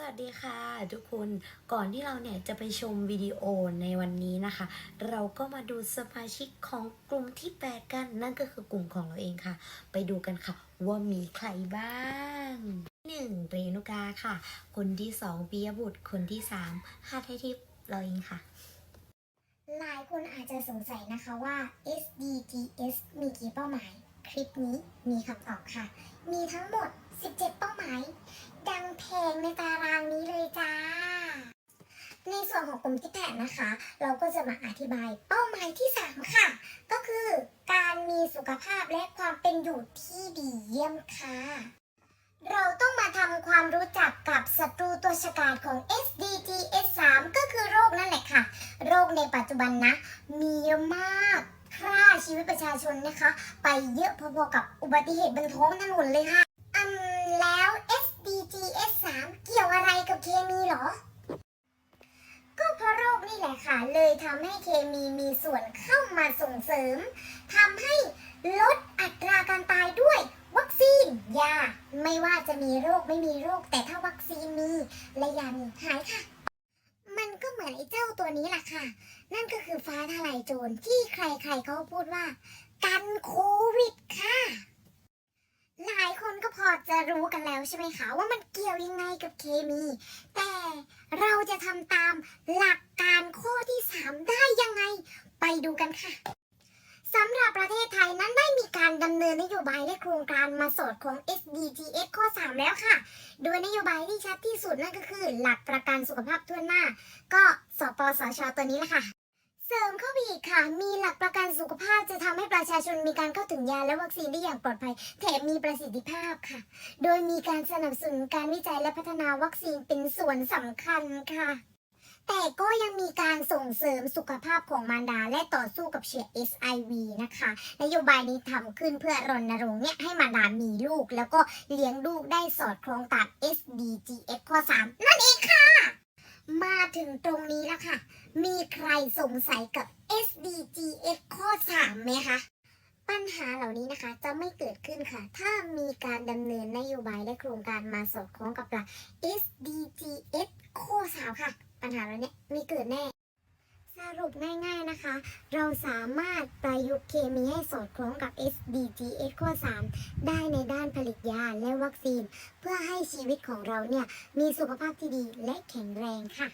สวัสดีค่ะทุกคนก่อนที่เราเนี่ยจะไปชมวิดีโอในวันนี้นะคะ เราก็มาดูสมาชิกของกลุ่มที่แปดกัน นั่นก็คือกลุ่มของเราเองค่ะ ไปดูกันค่ะ ว่ามีใครบ้างหนึ่งเรนุกาค่ะ คนที่สองปิยบุตร คนที่สามฮาไทยทิพเราเองค่ะ หลายคนอาจจะสงสัยนะคะว่า SDGs มีกี่เป้าหมาย คลิปนี้มีคำตอบค่ะ มีทั้งหมด 17 เป้าหมาย ดังเพลงในตารางนี้เลยจ้า ในส่วนของกลุ่มที่แปดนะคะ เราก็จะมาอธิบายเป้าหมายที่ 3 ค่ะ ก็คือการมีสุขภาพและความเป็นอยู่ที่ดีเยี่ยมค่ะ เราต้องมาทำความรู้จักกับศัตรูตัวฉกาจของ SDGs 3ก็คือโรคนั่นแหละค่ะ โรคในปัจจุบันนะ มีเยอะมาก ชีวิตประชาชนนะคะ ไปเยอะพอๆกับอุบัติเหตุบนท้องถนนเลยค่ะอืมแล้ว SDGs 3 เกี่ยวอะไรกับเคมีหรอ ก็เพราะโรคนี่แหละค่ะ เลยทำให้เคมีมีส่วนเข้ามาส่งเสริมทำให้ลดอัตราการตายด้วย วัคซีนยา ไม่ว่าจะมีโรคไม่มีโรค แต่ถ้าวัคซีนมีและยามีหายค่ะ ก็เหมือนไอ้เจ้าตัวนี้แหละค่ะ นั่นก็คือฟ้าทลายโจรที่ใครๆเขาพูดว่า กันโควิดค่ะ หลายคนก็พอจะรู้กันแล้วใช่ไหมคะว่ามันเกี่ยวยังไงกับเคมี แต่เราจะทำตามหลักการข้อที่ 3 ได้ยังไง ไปดูกันค่ะ สำหรับประเทศไทยนั้นได้มีการดำเนินนโยบายและโครงการมาสอดของ SDGs ข้อ 3 แล้วค่ะ โดยนโยบายที่ชัดที่สุดนั่นก็คือ หลักประกันสุขภาพทั่วหน้า ก็สปสชตัวนี้แหละค่ะ เสริมเข้าไปอีกค่ะ มีหลักประกันสุขภาพจะทำให้ประชาชนมีการเข้าถึงยาและวัคซีนได้อย่างปลอดภัย แถมมีประสิทธิภาพค่ะ โดยมีการสนับสนุนการวิจัยและพัฒนาวัคซีนเป็นส่วนสำคัญค่ะ แต่ก็ยังมีการส่งเสริมสุขภาพของมารดาและต่อสู้กับเชื้อ SIV นะคะ นโยบายนี้ทำขึ้นเพื่อรณรงค์เนี่ยให้มารดามีลูก แล้วก็เลี้ยงลูกได้สอดคล้องตาม SDGs ข้อ 3 นั่นเองค่ะ มาถึงตรงนี้แล้วค่ะ มีใครสงสัยกับ SDGs ข้อ 3 ไหมคะปัญหาเหล่านี้นะคะจะไม่เกิดขึ้นค่ะ ถ้ามีการดำเนินนโยบายและโครงการมาสอดคล้องกับหลัก SDGs ข้อ3ค่ะ ปัญหาเหล่านี้มีเกิดแน่ สรุปง่ายๆนะคะ เราสามารถประยุกต์เคมีให้สอดคล้องกับ SDGs ข้อ 3 ได้ในด้านผลิตยาและวัคซีน เพื่อให้ชีวิตของเราเนี่ยมีสุขภาพที่ดีและแข็งแรงค่ะ